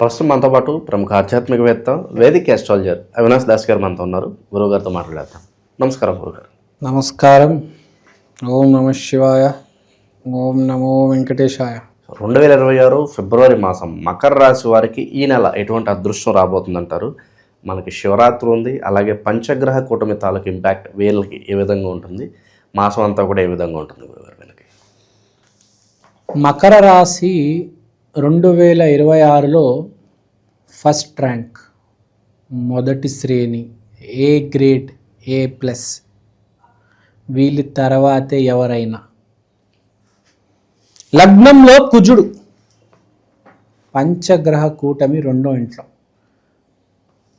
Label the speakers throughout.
Speaker 1: ప్రస్తుతం మనతో పాటు ప్రముఖ ఆధ్యాత్మికవేత్త వేదిక ఆస్ట్రాలజర్ అవినాష్ దాస్ గారు మనతో ఉన్నారు. గురువు గారితో మాట్లాడేద్దాం. నమస్కారం గురుగారు
Speaker 2: నమస్కారం. ఓం నమ శివాయ. ఓం నమో వెంకటేశాయ.
Speaker 1: రెండు వేల ఇరవై ఆరు ఫిబ్రవరి మాసం మకర రాశి వారికి ఈ నెల ఎటువంటి అదృష్టం రాబోతుందంటారు? మనకి శివరాత్రి ఉంది. అలాగే పంచగ్రహ కూటమి తాలూకు ఇంపాక్ట్ వీళ్ళకి ఏ విధంగా ఉంటుంది? మాసం అంతా కూడా ఏ విధంగా ఉంటుంది గురుగారు వీళ్ళకి
Speaker 2: మకర రాశి రెండు వేల ఇరవై ఆరులో ఫస్ట్ ర్యాంక్ మొదటి శ్రేణి ఏ గ్రేడ్ ఏ ప్లస్ వీళ్ళ తర్వాతే ఎవరైనా. లగ్నంలో కుజుడు పంచగ్రహ కూటమి రెండో ఇంట్లో.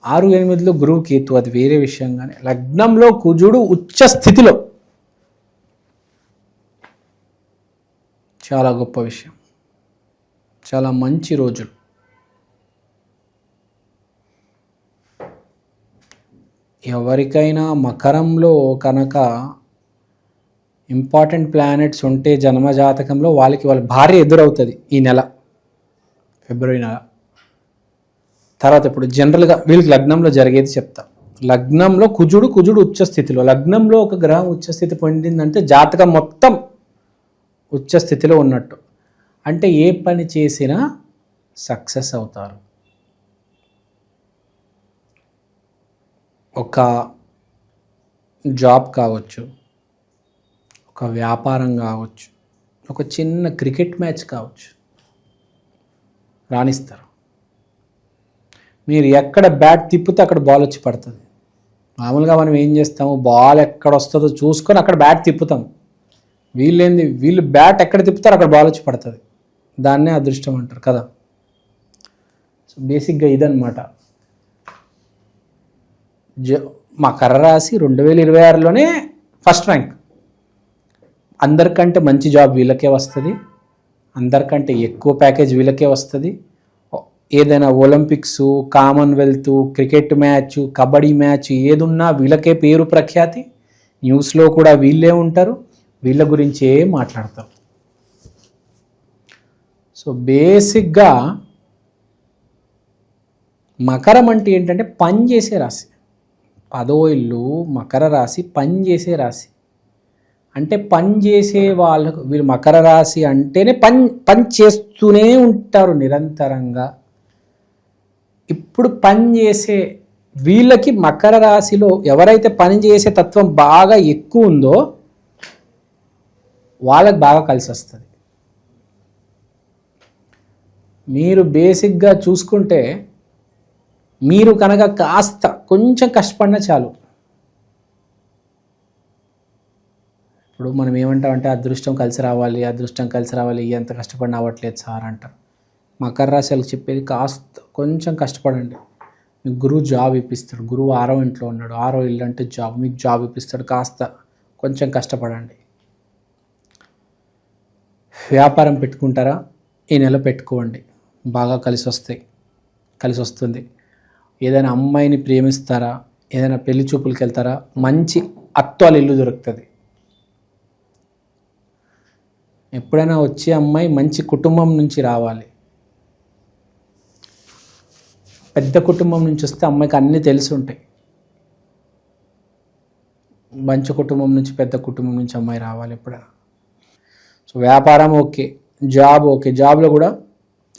Speaker 2: ఆరు ఎనిమిదిలో గురువు కేతు అది వేరే విషయం కానీ లగ్నంలో కుజుడు ఉచ్చ స్థితిలో. చాలా గొప్ప విషయం. చాలా మంచి రోజులు. ఎవరికైనా మకరంలో కనుక ఇంపార్టెంట్ ప్లానెట్స్ ఉంటే జన్మజాతకంలో వాళ్ళకి వాళ్ళ భార్య ఎదురవుతుంది ఈ నెల ఫిబ్రవరి నెల. తర్వాత ఇప్పుడు జనరల్గా వీళ్ళకి లగ్నంలో జరిగేది చెప్తా. లగ్నంలో కుజుడు కుజుడు ఉచ్చస్థితిలో లగ్నంలో ఒక గ్రహం ఉచ్చస్థితి పొందిందంటే జాతకం మొత్తం ఉచ్చస్థితిలో ఉన్నట్టు. అంటే ఏ పని చేసినా సక్సెస్ అవుతారు. ఒక జాబ్ కావచ్చు ఒక వ్యాపారం కావచ్చు ఒక చిన్న క్రికెట్ మ్యాచ్ కావచ్చు రాణిస్తారు. మీరు ఎక్కడ బ్యాట్ తిప్పితే అక్కడ బాల్ వచ్చి పడుతుంది. మామూలుగా మనం ఏం చేస్తాము బాల్ ఎక్కడ వస్తుందో చూసుకొని అక్కడ బ్యాట్ తిప్పుతాం. వీళ్ళేంది వీళ్ళు బ్యాట్ ఎక్కడ తిప్పుతారో అక్కడ బాల్ వచ్చి పడుతుంది. దాన్నే అదృష్టం అంటారు కదా? సో బేసిక్గా ఇదనమాట జ మా కర్ర రాసి రెండు వేల ఇరవై ఆరులోనే ఫస్ట్ ర్యాంక్ అందరికంటే మంచి జాబ్ వీళ్ళకే వస్తుంది. అందరికంటే ఎక్కువ ప్యాకేజ్ వీళ్ళకే వస్తుంది. ఏదైనా Olympics Commonwealth cricket match kabaddi match ఏదున్నా వీళ్ళకే పేరు ప్రఖ్యాతి. న్యూస్లో కూడా వీళ్ళే ఉంటారు. వీళ్ళ గురించే మాట్లాడతారు సో బేసిక్గా మకరం అంటే ఏంటంటే పని చేసే రాశి. పదో ఇల్లు మకర రాశి పని చేసే రాశి. అంటే పని చేసే వాళ్ళకు వీళ్ళు మకర రాశి అంటేనే పని పని చేస్తూనే ఉంటారు నిరంతరంగా. ఇప్పుడు పని చేసే వీళ్ళకి మకర రాశిలో ఎవరైతే పని చేసే తత్వం బాగా ఎక్కువ ఉందో వాళ్ళకి బాగా కలిసి వస్తుంది మీరు బేసిక్గా చూసుకుంటే మీరు కనుక కాస్త కొంచెం కష్టపడినా చాలు. ఇప్పుడు మనం ఏమంటామంటే అదృష్టం కలిసి రావాలి అదృష్టం కలిసి రావాలి ఎంత కష్టపడినా అవ్వట్లేదు సార్ అంటారు. మకర రాశి చెప్పేది కాస్త కొంచెం కష్టపడండి. మీకు గురువు జాబ్ ఇప్పిస్తాడు గురువు ఆరో ఇంట్లో ఉన్నాడు ఆరో ఇల్లు అంటే జాబ్ మీకు జాబ్ ఇప్పిస్తాడు కాస్త కొంచెం కష్టపడండి. వ్యాపారం పెట్టుకుంటారా? ఈ నెల పెట్టుకోండి. బాగా కలిసి వస్తాయి కలిసి వస్తుంది ఏదైనా అమ్మాయిని ప్రేమిస్తారా ఏదైనా పెళ్ళి చూపులకి వెళ్తారా మంచి అత్తాల ఇల్లు దొరుకుతుంది. ఎప్పుడైనా వచ్చే అమ్మాయి మంచి కుటుంబం నుంచి రావాలి. పెద్ద కుటుంబం నుంచి వస్తే అమ్మాయికి అన్నీ తెలిసి ఉంటాయి. మంచి కుటుంబం నుంచి పెద్ద కుటుంబం నుంచి అమ్మాయి రావాలి ఎప్పుడైనా. సో వ్యాపారం ఓకే జాబ్ ఓకే జాబ్లో కూడా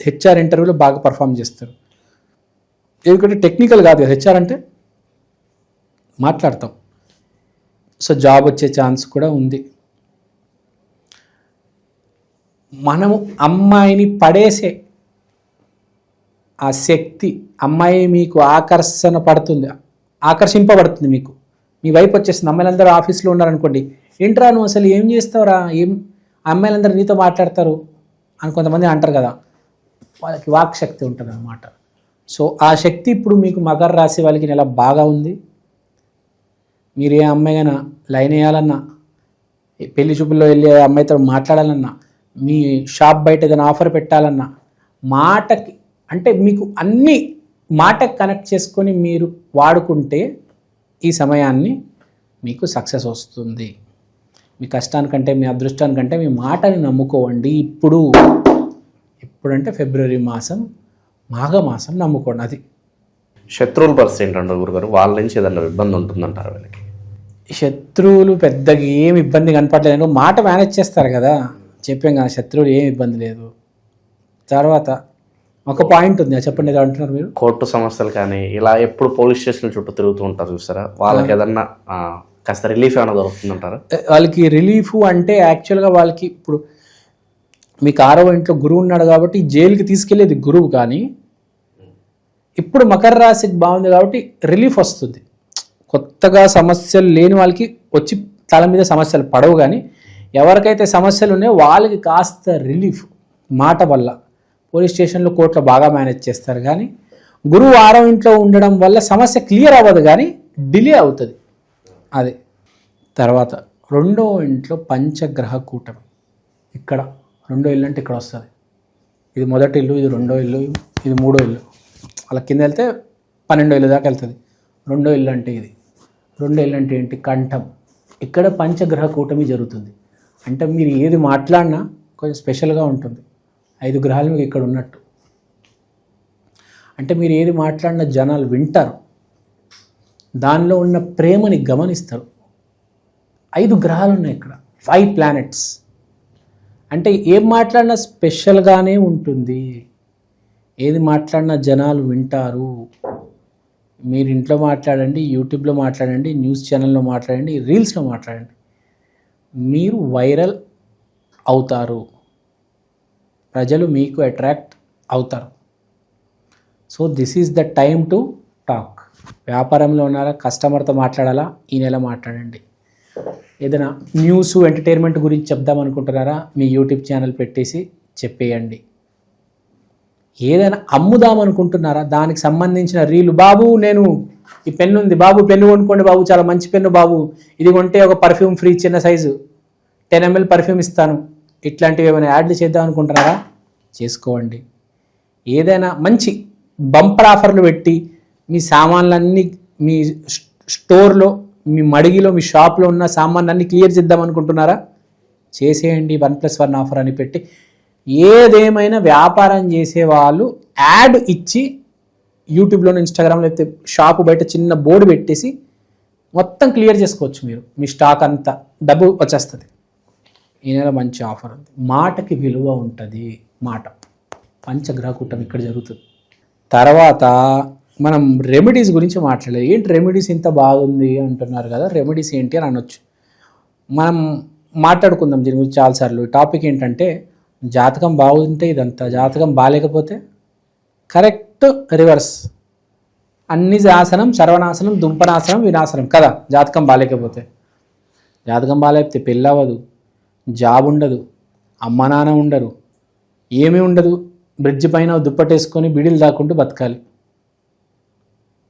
Speaker 2: హెచ్ఆర్ ఇంటర్వ్యూలో బాగా పర్ఫామ్ చేస్తారు. ఎందుకంటే టెక్నికల్ కాదు హెచ్ఆర్ అంటే? మాట్లాడతాం. సో జాబ్ వచ్చే ఛాన్స్ కూడా ఉంది. మనము అమ్మాయిని పడేసే ఆ శక్తి అమ్మాయి మీకు ఆకర్షణ పడుతుంది ఆకర్షింపబడుతుంది మీకు. మీ వైపు వచ్చేస్తుంది అమ్మాయిలందరూ ఆఫీస్లో ఉన్నారనుకోండి ఏంట్రా నువ్వు అసలు ఏం చేస్తావురా? ఏం అమ్మాయిలందరూ నీతో మాట్లాడతారు అని కొంతమంది అంటారు కదా. వాళ్ళకి వాక్ శక్తి ఉంటుంది అనమాట సో ఆ శక్తి ఇప్పుడు మీకు మకర రాశి వాళ్ళకి నెల బాగా ఉంది. మీరు ఏ అమ్మాయినా లైన్ వేయాలన్నా పెళ్ళి చూపుల్లో వెళ్ళి అమ్మాయితో మాట్లాడాలన్నా మీ షాప్ బయట ఏదైనా ఆఫర్ పెట్టాలన్నా మాటకి అంటే మీకు అన్ని మాటకి కనెక్ట్ చేసుకొని మీరు వాడుకుంటే ఈ సమయాన్ని మీకు సక్సెస్ వస్తుంది. మీ కష్టానికంటే మీ అదృష్టానికంటే మీ మాటని నమ్ముకోవండి ఇప్పుడు. ఇప్పుడంటే ఫిబ్రవరి మాసం మాఘమాసం నమ్ముకోండి అది.
Speaker 1: శత్రువుల పరిస్థితి ఏంటంటారు గురుగారు వాళ్ళ నుంచి ఏదైనా ఇబ్బంది ఉంటుందంటారు వీళ్ళకి?
Speaker 2: శత్రువులు పెద్దగా ఏం ఇబ్బంది కనపడలేదు. మాట మేనేజ్ చేస్తారు కదా. చెప్పాం కదా శత్రువులు ఏం ఇబ్బంది లేదు. తర్వాత ఒక పాయింట్ ఉంది. అది చెప్పండి ఏదో అంటున్నారు మీరు?
Speaker 1: కోర్టు సమస్యలు కానీ ఇలా ఎప్పుడు పోలీస్ స్టేషన్ చుట్టూ తిరుగుతూ ఉంటారు చూసారా? వాళ్ళకి ఏదన్నా కాస్త రిలీఫ్ ఏమైనా దొరుకుతుందంటారా?
Speaker 2: వాళ్ళకి రిలీఫ్ అంటే యాక్చువల్గా వాళ్ళకి ఇప్పుడు మీకు ఆరవ ఇంట్లో గురువు ఉన్నాడు కాబట్టి జైలుకి తీసుకెళ్ళేది గురువు కానీ ఇప్పుడు మకర రాశికి బాగుంది కాబట్టి రిలీఫ్ వస్తుంది. కొత్తగా సమస్యలు లేని వాళ్ళకి వచ్చి తల మీద సమస్యలు పడవు కానీ ఎవరికైతే సమస్యలు ఉన్నాయో వాళ్ళకి కాస్త రిలీఫ్ మాట వల్ల. పోలీస్ స్టేషన్లో కోర్టులో బాగా మేనేజ్ చేస్తారు కానీ గురువు ఆరో ఇంట్లో ఉండడం వల్ల సమస్య క్లియర్ అవ్వదు కానీ డిలే అవుతుంది. అది. తర్వాత రెండో ఇంట్లో పంచగ్రహ కూటమి. ఇక్కడ రెండో ఇల్లు అంటే ఇక్కడ వస్తుంది. ఇది మొదటి ఇల్లు ఇది రెండో ఇల్లు ఇది మూడో ఇల్లు. అలా కింద వెళ్తే పన్నెండో ఇల్లు దాకా వెళ్తుంది. రెండో ఇల్లు అంటే ఇది. రెండో ఇల్లు అంటే ఏంటి? కంఠం. ఇక్కడ పంచగ్రహ కూటమి జరుగుతుంది. అంటే మీరు ఏది మాట్లాడినా కొంచెం స్పెషల్గా ఉంటుంది. ఐదు గ్రహాలు మీకు ఇక్కడ ఉన్నట్టు. అంటే మీరు ఏది మాట్లాడినా జనాలు వింటారు. దానిలో ఉన్న ప్రేమని గమనిస్తారు. ఐదు గ్రహాలు ఉన్నాయి ఇక్కడ. ఫైవ్ ప్లానెట్స్ అంటే ఏం మాట్లాడినా స్పెషల్గానే ఉంటుంది. ఏది మాట్లాడినా జనాలు వింటారు. మీరు ఇంట్లో మాట్లాడండి యూట్యూబ్లో మాట్లాడండి న్యూస్ ఛానల్లో మాట్లాడండి రీల్స్లో మాట్లాడండి. మీరు వైరల్ అవుతారు. ప్రజలు మీకు అట్రాక్ట్ అవుతారు. So this is the time to talk వ్యాపారంలో ఉన్నారా కస్టమర్తో మాట్లాడాలా ఈ నెల మాట్లాడండి. ఏదైనా న్యూస్ ఎంటర్టైన్మెంట్ గురించి చెప్దాం అనుకుంటున్నారా మీ యూట్యూబ్ ఛానల్ పెట్టేసి చెప్పేయండి. ఏదైనా అమ్ముదాం అనుకుంటున్నారా దానికి సంబంధించిన రీలు బాబు నేను ఈ పెన్ను ఉంది బాబు పెన్ను కొనుక్కోండి బాబు చాలా మంచి పెన్ను బాబు ఇది కొంటే ఒక పర్ఫ్యూమ్ ఫ్రీ చిన్న సైజు టెన్ ఎంఎల్ పర్ఫ్యూమ్ ఇస్తాను. ఇట్లాంటివి ఏమైనా యాడ్లు చేద్దాం అనుకుంటున్నారా? చేసుకోండి. ఏదైనా మంచి బంపర్ ఆఫర్లు పెట్టి మీ సామాన్లన్నీ మీ స్టోర్లో మీ మడిగిలో మీ షాప్లో ఉన్న సామాన్లన్నీ క్లియర్ చేద్దాం అనుకుంటున్నారా? చేసేయండి వన్ ప్లస్ వన్ ఆఫర్ అని పెట్టి. ఏదేమైనా వ్యాపారం చేసే వాళ్ళు యాడ్ ఇచ్చి యూట్యూబ్లో ఇన్స్టాగ్రామ్ అయితే షాపు బయట చిన్న బోర్డు పెట్టేసి మొత్తం క్లియర్ చేసుకోవచ్చు మీరు. మీ స్టాక్ అంతా డబ్బు వచ్చేస్తుంది. ఈ నెల మంచి ఆఫర్ ఉంది. మాటకి విలువ ఉంటుంది. మాట. పంచగ్రహ కూటమి ఇక్కడ జరుగుతుంది. తర్వాత మనం రెమెడీస్ గురించి మాట్లాడలేదు. ఏంటి రెమెడీస్ ఇంత బాగుంది అంటున్నారు కదా రెమెడీస్ ఏంటి అని అనొచ్చు. మనం మాట్లాడుకుందాం దీని గురించి చాలాసార్లు. టాపిక్ ఏంటంటే జాతకం బాగుంటే ఇదంతా జాతకం బాగాలేకపోతే కరెక్ట్ రివర్స్ అన్ని ఆసనం సర్వనాశనం దుంపనాశనం వినాశనం. కదా జాతకం బాగాలేకపోతే. జాతకం బాగాలేకపోతే పెళ్ళవదు జాబ్ ఉండదు అమ్మ నాన్న ఉండరు ఏమీ ఉండదు. బ్రిడ్జ్ పైన దుప్పటేసుకొని బిడిలు దాక్కుంటూ బతకాలి.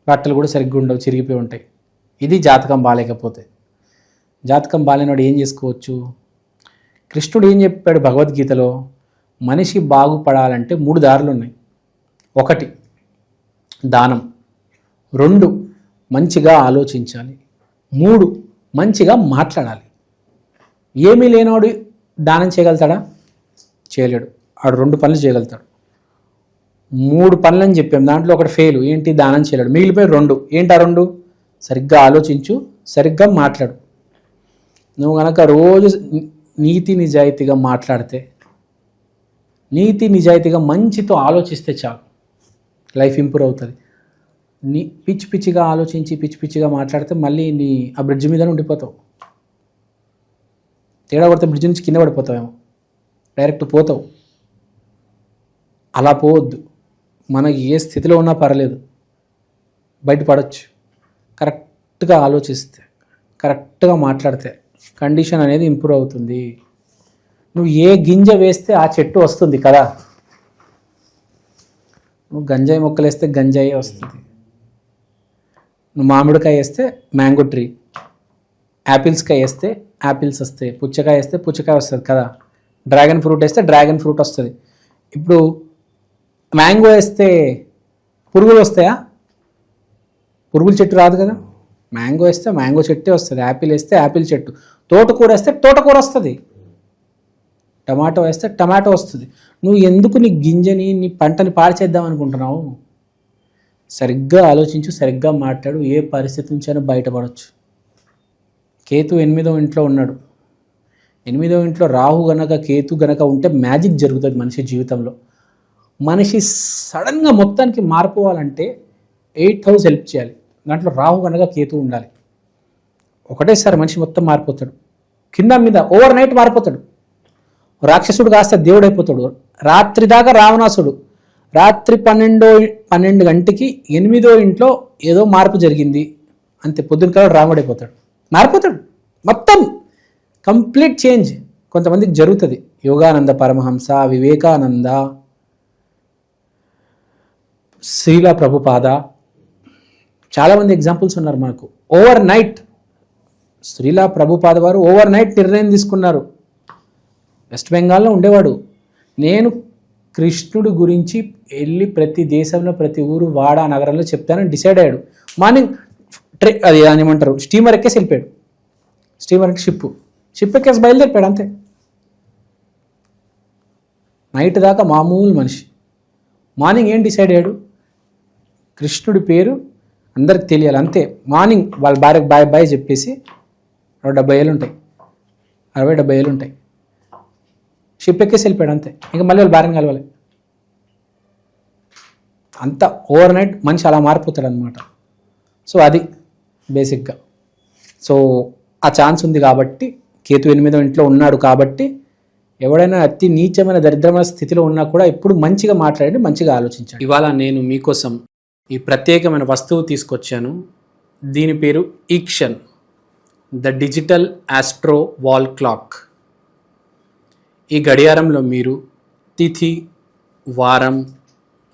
Speaker 2: బట్టలు కూడా సరిగ్గా ఉండవు చిరిగిపోయి ఉంటాయి. ఇది జాతకం బాగాలేకపోతే జాతకం బాగాలేనివాడు ఏం చేసుకోవచ్చు? కృష్ణుడు ఏం చెప్పాడు భగవద్గీతలో? మనిషి బాగుపడాలంటే మూడు దారులు ఉన్నాయి. ఒకటి దానం. రెండు మంచిగా ఆలోచించాలి. మూడు మంచిగా మాట్లాడాలి. ఏమీ లేనివాడు దానం చేయగలుగుతాడా? చేయలేడు. ఆడు రెండు పనులు చేయగలుగుతాడు. మూడు పనులని చెప్పాం. దాంట్లో ఒకటి ఫెయిల్ ఏంటి దానం చేయలేడు. మిగిలిపోయి రెండు. ఏంటి ఆ రెండు? సరిగ్గా ఆలోచించు సరిగ్గా మాట్లాడు. నువ్వు కనుక రోజు నీతి నిజాయితీగా మాట్లాడితే నీతి నిజాయితీగా మంచితో ఆలోచిస్తే చాలు. లైఫ్ ఇంప్రూవ్ అవుతుంది. నీ పిచ్చి పిచ్చిగా ఆలోచించి పిచ్చి పిచ్చిగా మాట్లాడితే మళ్ళీ నీ ఆ బ్రిడ్జ్ మీద ఉండిపోతావు. తేడా కొడితే బ్రిడ్జ్ నుంచి కింద పడిపోతావేమో. డైరెక్ట్ పోతావు. అలా పోవద్దు. మనకి ఏ స్థితిలో ఉన్నా పర్లేదు. బయటపడవచ్చు కరెక్ట్గా ఆలోచిస్తే కరెక్ట్గా మాట్లాడితే కండిషన్ అనేది ఇంప్రూవ్ అవుతుంది. నువ్వు ఏ గింజ వేస్తే ఆ చెట్టు వస్తుంది కదా? నువ్వు గంజాయి మొక్కలు వేస్తే గంజాయి వస్తుంది. నువ్వు మామిడికాయ వేస్తే మ్యాంగో ట్రీ. యాపిల్స్కాయ వేస్తే యాపిల్స్ వస్తాయి. పుచ్చకాయ వేస్తే పుచ్చకాయ వస్తుంది కదా? డ్రాగన్ ఫ్రూట్ వేస్తే డ్రాగన్ ఫ్రూట్ వస్తుంది. ఇప్పుడు మ్యాంగో వేస్తే పురుగులు వస్తాయా? పురుగుల చెట్టు రాదు కదా. మ్యాంగో వేస్తే మ్యాంగో చెట్టే వస్తుంది. యాపిల్ వేస్తే యాపిల్ చెట్టు. తోటకూర వేస్తే తోటకూర వస్తుంది. టమాటో వేస్తే టమాటో వస్తుంది. నువ్వు ఎందుకు నీ గింజని నీ పంటని పాడు చేద్దాం అనుకుంటున్నావు? సరిగ్గా ఆలోచించు సరిగ్గా మాట్లాడు. ఏ పరిస్థితి నుంచైనా బయటపడవచ్చు కేతు ఎనిమిదో ఇంట్లో ఉన్నాడు. ఎనిమిదో ఇంట్లో రాహు గనక కేతు గనక ఉంటే మ్యాజిక్ జరుగుతుంది మనిషి జీవితంలో. మనిషి సడన్గా మొత్తానికి మారిపోవాలంటే ఎయిట్ హౌస్ హెల్ప్ చేయాలి. దాంట్లో రాహు కనుక కేతు ఉండాలి. ఒకటేసారి మనిషి మొత్తం మారిపోతాడు. కింద మీద ఓవర్ నైట్ మారిపోతాడు. రాక్షసుడు కాస్త దేవుడు అయిపోతాడు రాత్రి దాకా రావణాసుడు. రాత్రి పన్నెండో పన్నెండు గంటకి ఎనిమిదో ఇంట్లో ఏదో మార్పు జరిగింది. అంతే పొద్దున కాలం రాముడు అయిపోతాడు మారిపోతాడు. మొత్తం కంప్లీట్ చేంజ్. కొంతమందికి జరుగుతుంది. యోగానంద పరమహంస వివేకానంద. శ్రీల ప్రభుపాద. చాలామంది ఎగ్జాంపుల్స్ ఉన్నారు మనకు. ఓవర్ నైట్ శ్రీలా ప్రభుపాద వారు ఓవర్ నైట్ నిర్ణయం తీసుకున్నారు. వెస్ట్ బెంగాల్లో ఉండేవాడు. నేను కృష్ణుడి గురించి వెళ్ళి ప్రతి దేశంలో ప్రతి ఊరు వాడ నగరంలో చెప్తానని డిసైడ్ అయ్యాడు. మార్నింగ్ ట్రే అది ఏమంటారు? స్టీమర్ ఎక్కేసి వెళ్ళిపోయాడు. స్టీమర్ ఎక్కి షిప్ షిప్ ఎక్కేసి బయలుదేరిపోయాడు అంతే. నైట్ దాకా మామూలు మనిషి. మార్నింగ్ ఏం డిసైడ్ అయ్యాడు? కృష్ణుడి పేరు అందరికి తెలియాలి. అంతే. మార్నింగ్ వాళ్ళ భార్యకు బాయ్ బాయ్ చెప్పేసి అరవై డెబ్బై ఏళ్ళు ఉంటాయి. అరవై డెబ్బై ఏళ్ళు ఉంటాయి. షిప్ ఎక్కేసి వెళ్ళిపోయాడు అంతే. ఇంకా మళ్ళీ వాళ్ళు భార్యను కలవాలి. అంత ఓవర్ నైట్ మనిషి అలా మారిపోతాడు అనమాట సో అది బేసిక్గా. సో ఆ ఛాన్స్ ఉంది కాబట్టి కేతు ఎనిమిదో ఇంట్లో ఉన్నాడు కాబట్టి ఎవడైనా అతి నీచమైన దరిద్రమైన స్థితిలో ఉన్నా కూడా ఇప్పుడు మంచిగా మాట్లాడండి మంచిగా ఆలోచించండి. ఇవాళ నేను మీకోసం ఈ ప్రత్యేకమైన వస్తువు తీసుకొచ్చాను. దీని పేరు ఈక్షన్ the digital astro wall clock. ఈ గడియారంలో మీరు తిథి వారం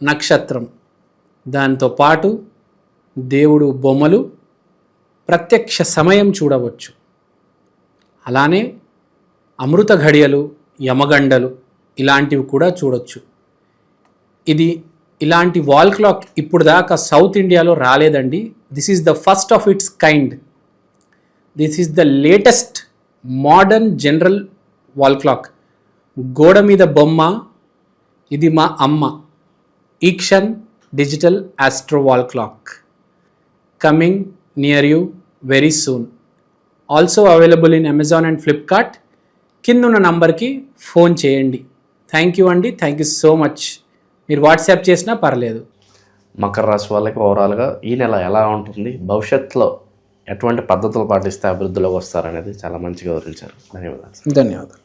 Speaker 2: నక్షత్రం దాంతో పాటు దేవుడు బొమ్మలు ప్రత్యక్ష సమయం చూడవచ్చు. అలానే అమృత ఘడియలు యమగండలు ఇలాంటివి కూడా చూడొచ్చు. ఇది ఇలాంటి వాల్ క్లాక్ ఇప్పుడు దాకా సౌత్ ఇండియాలో రాలేదండి. This is the first of its kind this is the latest modern general wall clock గోడ మీద బొమ్మ ఇది మా అమ్మ. ఈక్షన్ digital astro wall clock coming near you very soon also available in Amazon and Flipkart కింద ఉన్న నంబర్కి ఫోన్ చేయండి. థ్యాంక్ యూ అండి. థ్యాంక్ యూ సో మచ్ మీరు వాట్సాప్ చేసినా పర్లేదు.
Speaker 1: మకర రాశి వాళ్ళకి ఓవరాల్గా ఈ నెల ఎలా ఉంటుంది? భవిష్యత్తులో ఎటువంటి పద్ధతులు పాటిస్తే అభివృద్ధిలోకి వస్తారనేది చాలా మంచిగా వివరించారు. ధన్యవాదాలు.
Speaker 2: ధన్యవాదాలు.